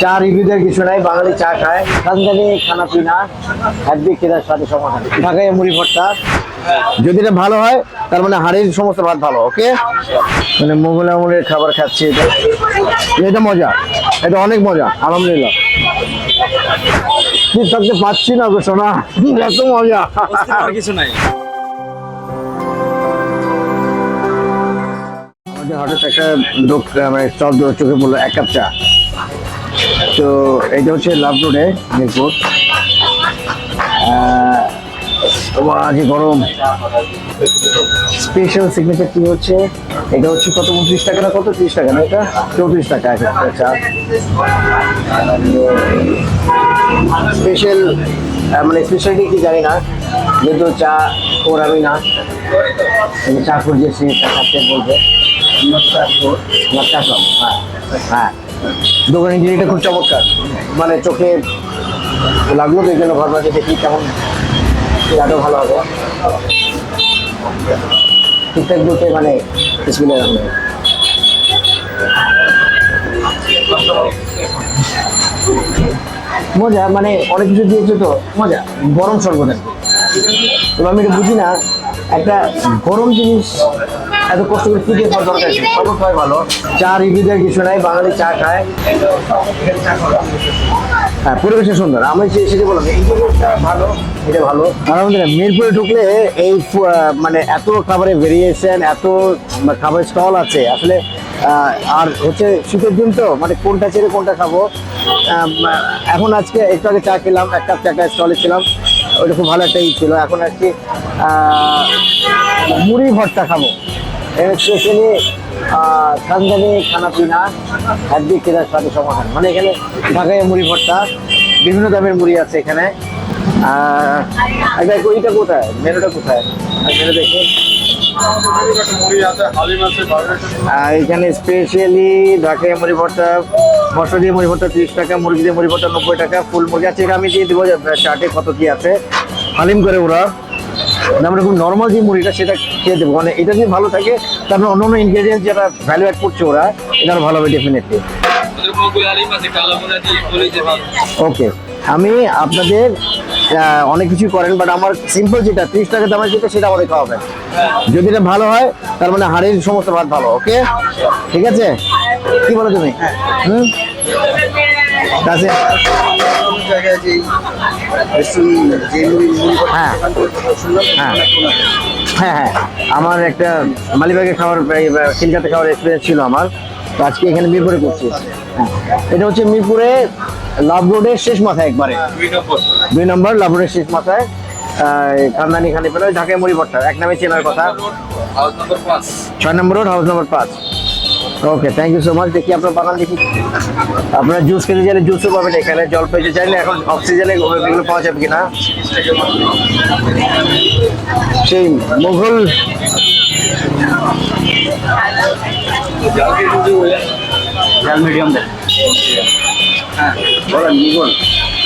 চা রিভিউদের কিছু নাই, বাঙালি চা খায়। খানদানি খানা পিনা, একদিক কেদার সাথে সমাধান। ঢাকায় মুড়ি ভর্তা। যদি এটা ভালো হয়, তার মানে হাড়ির সমস্ত ভাত ভালো, ওকে? মানে মোগল আমলের খাবার খাচ্ছি এটা। এটা মজা। এটা অনেক মজা, আলহামদুলিল্লাহ। ঠিক থাকতে পাচ্ছি না গো সোনা। এত মজা। কিছু নাই। আমাদের হঠাৎ একটা লোক মানে স্টল চোখে পড়ল, এক কাপ চা। তো এটা হচ্ছে লাভ রোডে, মিরপুর। আজকে গরম। স্পেশাল সিগনেচার কি হচ্ছে? এটা হচ্ছে কত, উনত্রিশ টাকা না কত? ত্রিশ টাকা না এটা? চৌত্রিশ টাকা এক একটা চা। স্পেশাল মানে স্পেশালিটি কি জানি না যেহেতু চা ওর আমি না। চা খুঁজেছি চা খাচ্ছে বলবে। হ্যাঁ হ্যাঁ দোকানের জিনিসটা খুব চমৎকার। মানে চোখে লাগল তো এই ভাবলাম যে দেখি কেমন আরও ভালো হবে। ঠিকঠাক বলতে মানে বিসমিল্লাহ রহমান মজা মানে অনেক কিছু দিয়েছে তো, মজা, গরম। এবার আমি এটা বুঝি না, একটা গরম জিনিস এত কষ্ট করে ফুটিয়ে খাওয়ার দরকার আছে হয় ভালো। চা রিভিউদের কিছু নাই বাঙালি চা খায়। হ্যাঁ পরিবেশে সুন্দর। আমি সেটা বললাম এই জিনিসটা ভালো এটা ভালো। আর আমাদের মিরপুরে ঢুকলে এই মানে এত খাবারের ভেরিয়েশন এত খাবারের স্টল আছে। আসলে আর হচ্ছে শীতের দিন তো মানে কোনটা ছেড়ে কোনটা খাব। এখন আজকে একটু আগে চা খেলাম এক কাপ চাটা স্টলে ছিলাম। ওইটা খুব ভালো একটা ই ছিল। এখন আজকে মুড়ি ভর্তা খাব। স্পেশালি খানদানি খানা পিনা একদিক কেদার সাথে সমাধান। মানে এখানে ঢাকায় মুড়ি ভর্তা, বিভিন্ন দামের মুড়ি আছে এখানে। একটা ওইটা কোথায়? মেনুটা কোথায়? মেনু দেখি। আর এখানে স্পেশালি ঢাকায় মুড়ি ভর্তা, মশলা দিয়ে মুড়ি ভর্তা তিরিশ টাকা, মুরগি দিয়ে মুড়ি ভর্তা নব্বই টাকা, ফুল মুরগি। আছে এটা আমি দিয়ে দেবো চার্টে কত কি আছে। হালিম করে ওরা। আমরা খুব নর্মাল যে মুড়িটা সেটা খেয়ে দেবো। মানে এটা যদি ভালো থাকে তারপরে অন্য অন্য ইনগ্রেডিয়েন্টস যেটা ভ্যালু অ্যাড করছে ওরা, এটা ভালো হবে ডেফিনেটলি মোনা ওকে আমি আপনাদের অনেক কিছু করেন বাট আমার সিম্পল যেটা, ত্রিশ টাকা দামের যেটা, সেটা আমাদের খাওয়াবেন। যদি এটা ভালো হয়, তার মানে হাড়ির সমস্ত ভাত ভালো ওকে ঠিক আছে? কি বলো তুমি? হুম? কাছে হ্যাঁ। হ্যাঁ। হ্যাঁ হ্যাঁ। আমার একটা মালিবাগে খাওয়ার খিলকাতে খাওয়ার এক্সপিরিয়েন্স ছিল আমার। তো আজকে এখানে মিরপুরে করছি হ্যাঁ। এটা হচ্ছে মিরপুরে লাভ রোডের শেষ মাথায় একবারে। দুই নম্বর লাভ রোডের শেষ মাথায়। খানদানি খানি পেলে ঢাকায় মুড়ি এক নামে চেনার কথা। হাউস নম্বর পাঁচ ছয় নম্বর রোড হাউস নম্বর পাঁচ okay thank you so much দেখি আপনার বাগান দেখি। আপনার জুস খেতে চাইলে জুসও পাবেন এখানে। জল পেতে চাইলে এখন অক্সিজেনে এগুলো পাওয়া যাবে কিনা? সেই মুঘল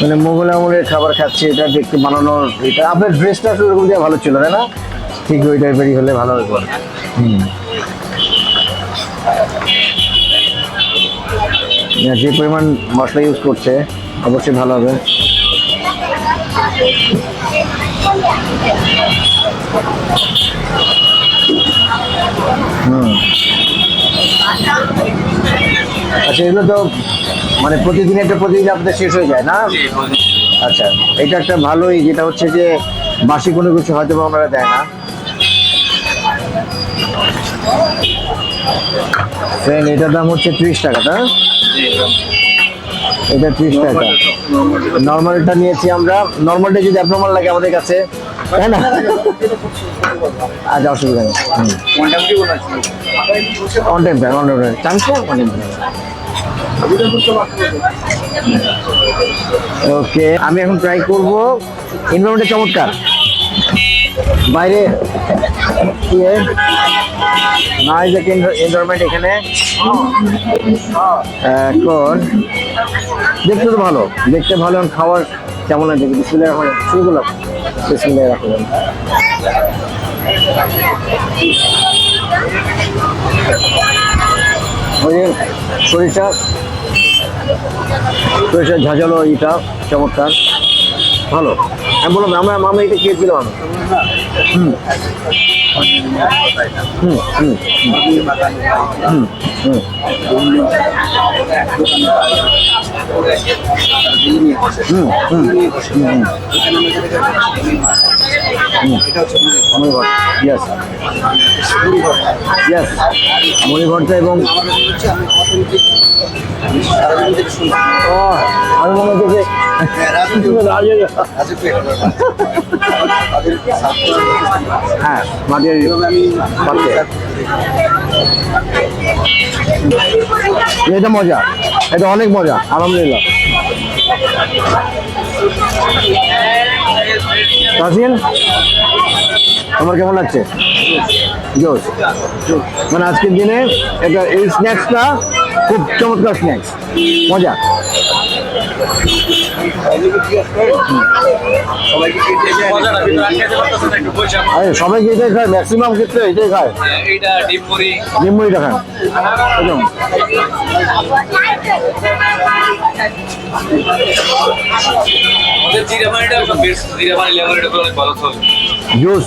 মানে মুঘল আমলের খাবার খাচ্ছি, এটা দেখতে বানানোর এটা। আপনার ড্রেসটা আসলে ওরকম দিয়ে ভালো ছিল, তাই না? ঠিক ওই টাইপেরই হলে ভালো হতো। হুম। যে পরিমাণ মশলা ইউজ করছে অবশ্যই ভালো হবে। হুম। আচ্ছা এগুলো তো মানে প্রতিদিন একটা প্রতিদিন আপনাদের শেষ হয়ে যায় না? আচ্ছা এটা একটা ভালোই যেটা হচ্ছে যে বাসি কোনো কিছু হয়তো বা ওনারা দেয় না। ফ্রেন্ড এটার দাম হচ্ছে ত্রিশ টাকা তা এটা ত্রিশ টাকা। নর্মালটা নিয়েছি আমরা। নর্মালটা যদি অ্যাবনর্মাল লাগে আমাদের কাছে, তাই না? আচ্ছা অসুবিধা নেই। On time time on time chance okay আমি এখন ট্রাই করব। এনভায়রনমেন্টটা চমৎকার। বাইরে। ইয়ে। নাইস একটা এনভায়রনমেন্ট এখানে। এখন দেখতে তো ভালো। দেখতে ভালো এবং খাওয়ার কেমন লাগে? বিসমিল্লাহ রহমান শুরু করলাম বিসমিল্লাহ রহমান ওই যে সরিষা। ঝাঁঝালো ইটা, চমৎকার। ভালো। আমি বললাম আমরা মামা এটা খেয়েছিলাম আমি। হুম। হুম হুম হুম হুম হুম। হুম হুম এটা মণিভট্ট ইয়েস ইয়েস মণিভট্ট এবং ও আমি মনে হচ্ছে হ্যাঁ, হ্যাঁ মাটিয়ারি। এটা মজা। এটা অনেক মজা। আলহামদুলিল্লাহ। তাসিন তোমার কেমন লাগছে? জোশ। মানে আজকের দিনে এটা এই স্ন্যাক্সটা খুব চমৎকার স্ন্যাক্স মজা। সবাইকে এটাই খায় ম্যাক্সিমাম ক্ষেত্রে এটাই খায়। ডিম মুড়িটা খায়। একদম। জুস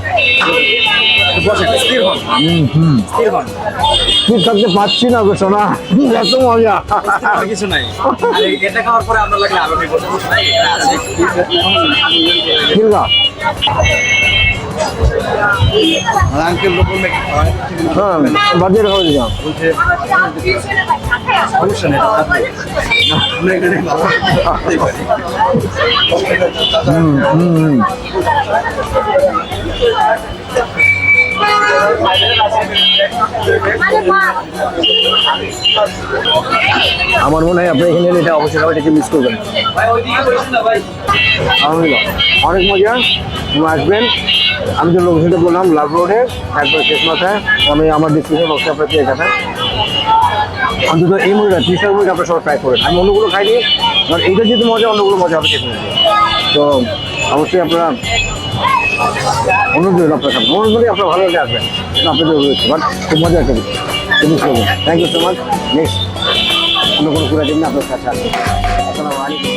বসেন স্থির হন। স্থির হন। স্থির থাকতে পারছি না গো সোনা। এত মজা। কিছু নাই। এটা খাওয়ার পরে আপনার লাগলে আরও বসে বসে নাই আছে। আঙ্কেল লোক হ্যাঁ বাজার খাওয়া দিলাম সমস্যা নেই হুম হুম। আমার মনে হয় আপনি এখানে এটা অবশ্যই সবাইটাকে মিস করবেন। না অনেক মজা। আসবেন। আমি যে লোকেশনটা বললাম, লাভ রোডে একবার শেষ মাথায় আমি আমার ডিসক্রিপশন বক্সে আপনার পেয়ে যাবেন অন্তত এই মুড়িটা ত্রিশ মুড়ি আপনার সবাই ট্রাই করেন আমি অন্যগুলো খাইনি, কারণ এইটা যেহেতু মজা, অন্যগুলো মজা হবে তো অবশ্যই আপনারা অনুরোধ রইল আপনার সামনে অনুরোধ আপনার ভালো লাগে আসবেন। আপনাদের অনুরোধ বাট খুব মজা একটা কিছু thank you so much next অন্য কোনো পুরো দিন আপনার কাছে আসবেন আসসালামু আলাইকুম।